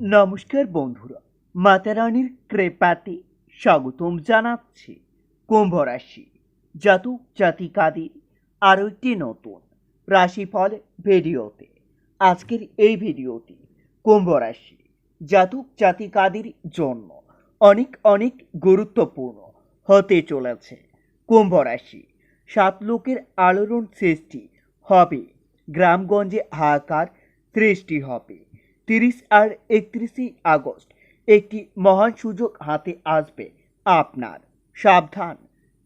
নমস্কার বন্ধুরা মাতারানির কৃপাতে স্বাগতম জানাচ্ছি কুম্ভ রাশি জাতক জাতিকাদের আরও একটি নতুন রাশিফল ভিডিওতে। আজকের এই ভিডিওটি কুম্ভ রাশি জাতক জাতিকাদের জন্য অনেক অনেক গুরুত্বপূর্ণ হতে চলেছে। কুম্ভ রাশি সাত লোকের আলোড়ন সৃষ্টি হবে, গ্রামগঞ্জে হাহাকার সৃষ্টি হবে তিরিশ আর একত্রিশে আগস্ট। একটি মহান সুযোগ হাতে আসবে আপনার। সাবধান,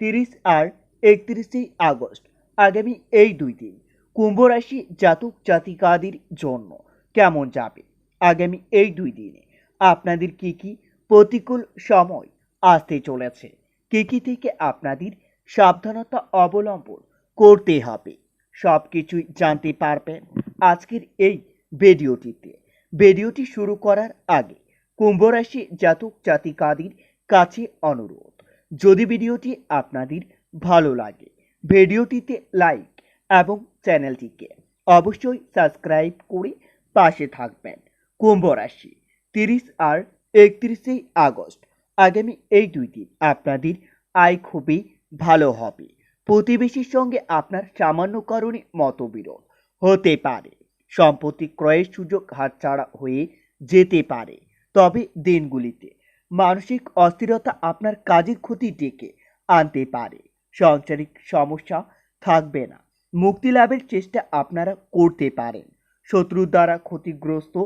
তিরিশ আর একত্রিশে আগস্ট, আগামী এই দুই দিন। কুম্ভ রাশি জাতক জাতিকাদের জন্য কেমন যাবে? আগামী এই দুই দিনে আপনাদের কি কি প্রতিকূল সময় আসতে চলেছে? কি কি থেকে আপনাদের সাবধানতা অবলম্বন করতে হবে? সব কিছুই জানতে পারবেন আজকের এই ভিডিওটিতে। ভিডিওটি শুরু করার আগে কুম্ভ রাশি জাতক জাতিকাদের কাছে অনুরোধ, যদি ভিডিওটি আপনাদের ভালো লাগে, ভিডিওটিতে লাইক এবং চ্যানেলটিকে অবশ্যই সাবস্ক্রাইব করে পাশে থাকবেন। কুম্ভ রাশি তিরিশ আর একত্রিশে আগস্ট, আগামী এই দুই দিন আপনাদের আয় খুবই ভালো হবে। প্রতিবেশীর সঙ্গে আপনার সামান্য কারণে মতবিরোধ হতে পারে। সম্পত্তি ক্রয়ের সুযোগ হাতছাড়া হয়ে যেতে পারে। তবে দিনগুলিতে মানসিক অস্থিরতা আপনার কাজের ক্ষতি ডেকে আনতে পারে। সাংসারিক সমস্যা থাকবে না। মুক্তি লাভের চেষ্টা আপনারা করতে পারেন। শত্রুর দ্বারা ক্ষতিগ্রস্ত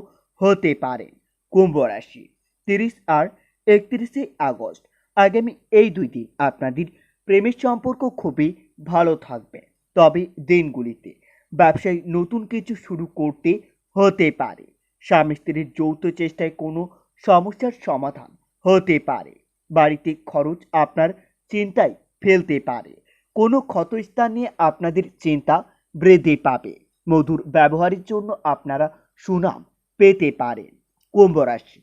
হতে পারেন। কুম্ভ রাশি তিরিশ আর একত্রিশে আগস্ট। আগামী এই দুই দিন আপনাদের প্রেমের সম্পর্ক খুবই ভালো থাকবে। তবে দিনগুলিতে ব্যবসায় নতুন কিছু শুরু করতে হতে পারে। স্বামী স্ত্রীর যৌথ চেষ্টায় কোনো সমস্যার সমাধান হতে পারে। বাড়িতে খরচ আপনার চিন্তায় ফেলতে পারে। কোনো ক্ষতস্থান নিয়ে আপনাদের চিন্তা বৃদ্ধি পাবে। মধুর ব্যবহারের জন্য আপনারা সুনাম পেতে পারেন। কুম্ভ রাশি,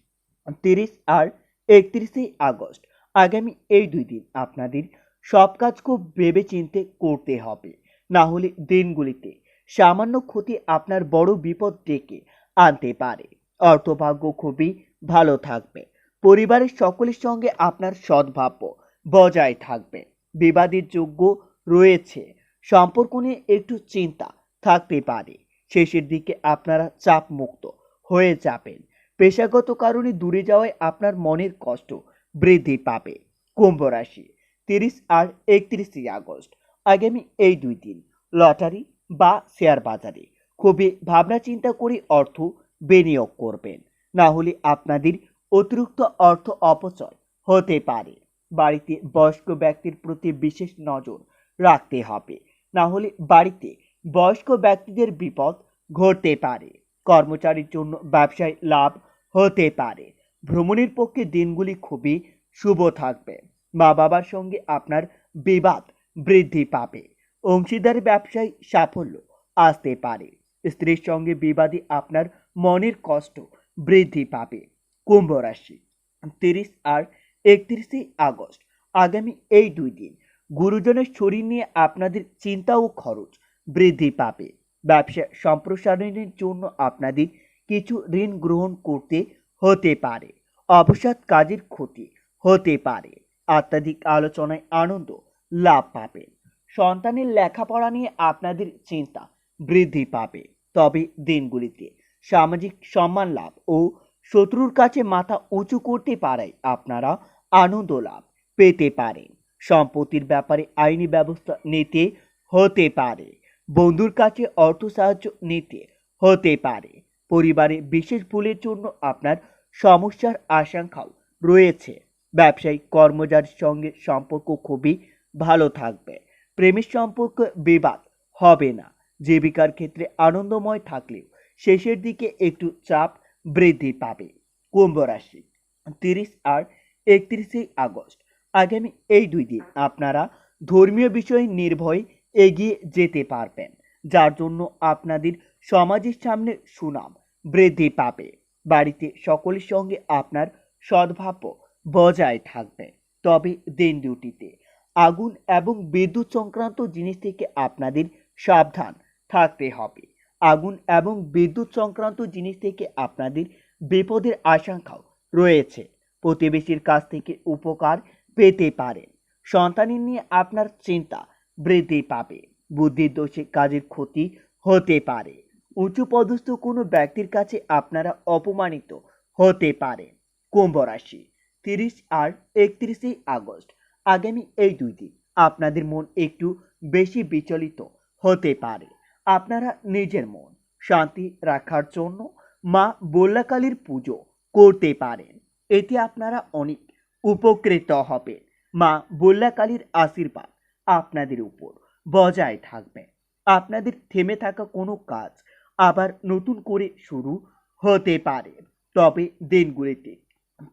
তিরিশ আর একত্রিশে আগস্ট। আগামী এই দুই দিন আপনাদের সব কাজ খুব ভেবে চিনতে করতে হবে। না হলে দিনগুলিতে সামান্য ক্ষতি আপনার বড় বিপদ ডেকে আনতে পারে। অর্থভাগ্য খুবই ভালো থাকবে। পরিবারের সকলের সঙ্গে আপনার সদ্ভাব্য বজায় থাকবে। বিবাদের যোগ্য রয়েছে। সম্পর্ক নিয়ে একটু চিন্তা থাকতে পারে। শেষের দিকে আপনারা চাপ মুক্ত হয়ে যাবেন। পেশাগত কারণে দূরে যাওয়ায় আপনার মনের কষ্ট বৃদ্ধি পাবে। কুম্ভ রাশি, তিরিশ আর একত্রিশে আগস্ট। আগামী এই দুই দিন, লটারি বা শেয়ার বাজারে। খুবই ভাবনা চিন্তা করে অর্থ বিনিয়োগ করবেন। না হলে আপনাদের অতিরিক্ত অর্থ অপচয় হতে পারে। বাড়িতে বয়স্ক ব্যক্তির প্রতি বিশেষ নজর রাখতে হবে। না হলে বাড়িতে বয়স্ক ব্যক্তিদের বিপদ ঘটতে পারে। কর্মচারীর জন্য ব্যবসায় লাভ হতে পারে। ভ্রমণের পক্ষে দিনগুলি খুবই শুভ থাকবে। মা বাবার সঙ্গে আপনার বিবাদ বৃদ্ধি পাবে। অংশীদার ব্যবসায় সাফল্য আসতে পারে। স্ত্রীর সঙ্গে বিবাদে আপনার মনের কষ্ট বৃদ্ধি পাবে। কুম্ভ রাশি, তিরিশ আর একত্রিশে আগস্ট। আগামী এই দুই দিন গুরুজনের শরীর নিয়ে আপনাদের চিন্তা ও খরচ বৃদ্ধি পাবে। ব্যবসা সম্প্রসারণের জন্য আপনাদের কিছু ঋণ গ্রহণ করতে হতে পারে। অবসাদ কাজের ক্ষতি হতে পারে। অত্যাধিক আলোচনায় আনন্দ লাভ পাবেন। সন্তানের লেখাপড়া নিয়ে আপনাদের চিন্তা বৃদ্ধি পাবে। তবে দিনগুলিতে সামাজিক সম্মান লাভ ও শত্রুর কাছে মাথা উঁচু করতে পারায় আপনারা আনন্দ লাভ পেতে পারেন। সম্পত্তির ব্যাপারে আইনি ব্যবস্থা নিতে হতে পারে। বন্ধুর কাছে অর্থ সাহায্য নিতে হতে পারে। পরিবারে বিশেষ ভুলের জন্য আপনার সমস্যার আশঙ্কাও রয়েছে। ব্যবসায়িক কর্মচারীর সঙ্গে সম্পর্ক খুবই ভালো থাকবে। প্রেমের সম্পর্ক বিবাদ হবে না। জীবিকার ক্ষেত্রে আনন্দময় থাকলেও শেষের দিকে একটু চাপ বৃদ্ধি পাবে। কুম্ভ রাশি, তিরিশ আর একত্রিশে আগস্ট। আগামী এই দুই দিন আপনারা ধর্মীয় বিষয়ে নির্ভয়ে এগিয়ে যেতে পারবেন, যার জন্য আপনাদের সমাজের সামনে সুনাম বৃদ্ধি পাবে। বাড়িতে সকলের সঙ্গে আপনার সদ্ভাব্য বজায় থাকবে। তবে দিন ডিউটিতে আগুন এবং বিদ্যুৎ সংক্রান্ত জিনিস থেকে আপনাদের সাবধান থাকতে হবে। আগুন এবং বিদ্যুৎ সংক্রান্ত জিনিস থেকে আপনাদের বিপদের আশঙ্কাও রয়েছে। প্রতিবেশীর কাছ থেকে উপকার পেতে পারেন। সন্তানের নিয়ে আপনার চিন্তা বৃদ্ধি পাবে। বুদ্ধির দোষে কাজের ক্ষতি হতে পারে। উঁচু পদস্থ কোনো ব্যক্তির কাছে আপনারা অপমানিত হতে পারেন। কুম্ভ রাশি, তিরিশ আর একত্রিশে আগস্ট। আগামী এই দুই দিন আপনাদের মন একটু বেশি বিচলিত হতে পারে। আপনারা নিজের মন শান্তি রাখার জন্য মা বল্লাকালীর পুজো করতে পারেন। এতে আপনারা অনেক উপকৃত হবেন। মা বল্লাকালীর আশীর্বাদ আপনাদের উপর বজায় থাকবে। আপনাদের থেমে থাকা কোনো কাজ আবার নতুন করে শুরু হতে পারে। তবে দিনগুলিতে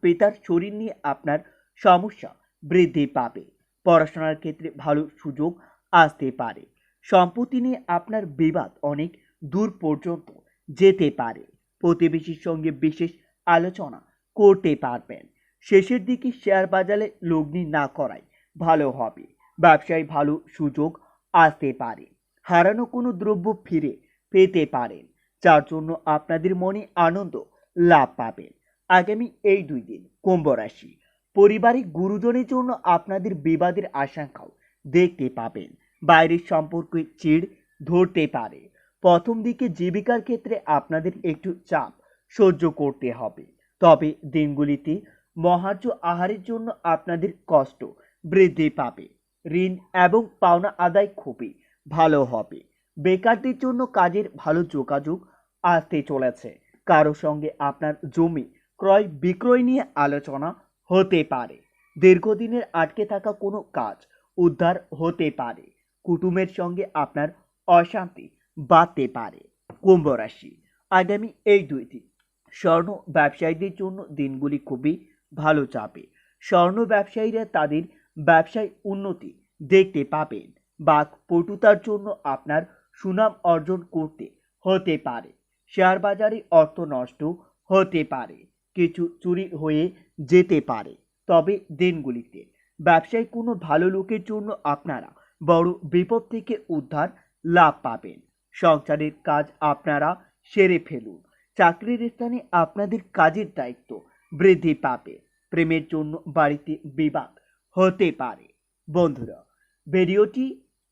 পিতার শরীর নিয়ে আপনার সমস্যা বৃদ্ধি পাবে। পড়াশোনার ক্ষেত্রে ভালো সুযোগ আসতে পারে। সম্পত্তি নিয়ে আপনার বিবাদ অনেক দূর পর্যন্ত যেতে পারে। প্রতিবেশীর সঙ্গে বিশেষ আলোচনা করতে পারবেন। শেষের দিকে শেয়ার বাজারে লগ্নি না করাই ভালো হবে। ব্যবসায় ভালো সুযোগ আসতে পারে। হারানো কোনো দ্রব্য ফিরে পেতে পারেন, যার জন্য আপনাদের মনে আনন্দ লাভ পাবেন। আগামী এই দুই দিন, কুম্ভ রাশি। পারিবারিক গুরুজনের জন্য আপনাদের বিবাদের আশঙ্কাও দেখতে পাবেন। বাইরের সম্পর্কে চিড় ধরতে পারে। প্রথম দিকে জীবিকার ক্ষেত্রে আপনাদের একটু চাপ সহ্য করতে হবে। তবে দিনগুলিতে মহার্য আহারের জন্য আপনাদের কষ্ট বৃদ্ধি পাবে। ঋণ এবং পাওনা আদায় খুবই ভালো হবে। বেকারদের জন্য কাজের ভালো যোগাযোগ আসতে চলেছে। কারও সঙ্গে আপনার জমি ক্রয় বিক্রয় নিয়ে আলোচনা হতে পারে। দীর্ঘদিনের আটকে থাকা কোনো কাজ উদ্ধার হতে পারে। কুটুমের সঙ্গে আপনার অশান্তি বাড়তে পারে। কুম্ভ রাশি। আগামী এই দুই দিন। স্বর্ণ ব্যবসায়ীদের জন্য দিনগুলি খুবই ভালো যাবে। স্বর্ণ ব্যবসায়ীরা তাদের ব্যবসায় উন্নতি দেখতে পাবেন। বাক পটুতার জন্য আপনার সুনাম অর্জন করতে হতে পারে। শেয়ার বাজারে অর্থ নষ্ট হতে পারে। কিছু চুরি হয়ে যেতে পারে। তবে দিনগুলিতে ব্যবসায় কোনো ভালো লোকের জন্য আপনারা বড় বিপদ থেকে উদ্ধার লাভ পাবেন। সংসারের কাজ আপনারা সেরে ফেলুন। চাকরির স্থানে আপনাদের কাজের দায়িত্ব বৃদ্ধি পাবে। প্রেমের জন্য বাড়িতে বিবাদ হতে পারে। বন্ধুরা, ভিডিওটি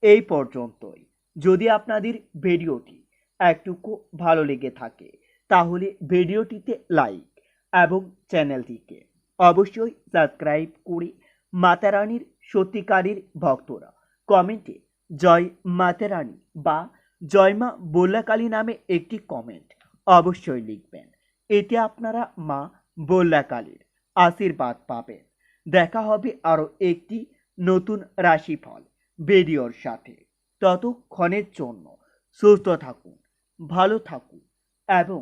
এই পর্যন্তই। যদি আপনাদের ভিডিওটি একটুকু ভালো লেগে থাকে, তাহলে ভিডিওটিতে লাইক এবং চ্যানেলটিকে অবশ্যই সাবস্ক্রাইব করে মাতারানীর সত্যিকারের ভক্তরা কমেন্টে জয় মাতারানী বা জয় মা বল্লাকালী নামে একটি কমেন্ট অবশ্যই লিখবেন। এতে আপনারা মা বল্লাকালীর আশীর্বাদ পাবেন। দেখা হবে আরও একটি নতুন রাশিফল ভিডিওর সাথে। ততক্ষণের জন্য সুস্থ থাকুন, ভালো থাকুন এবং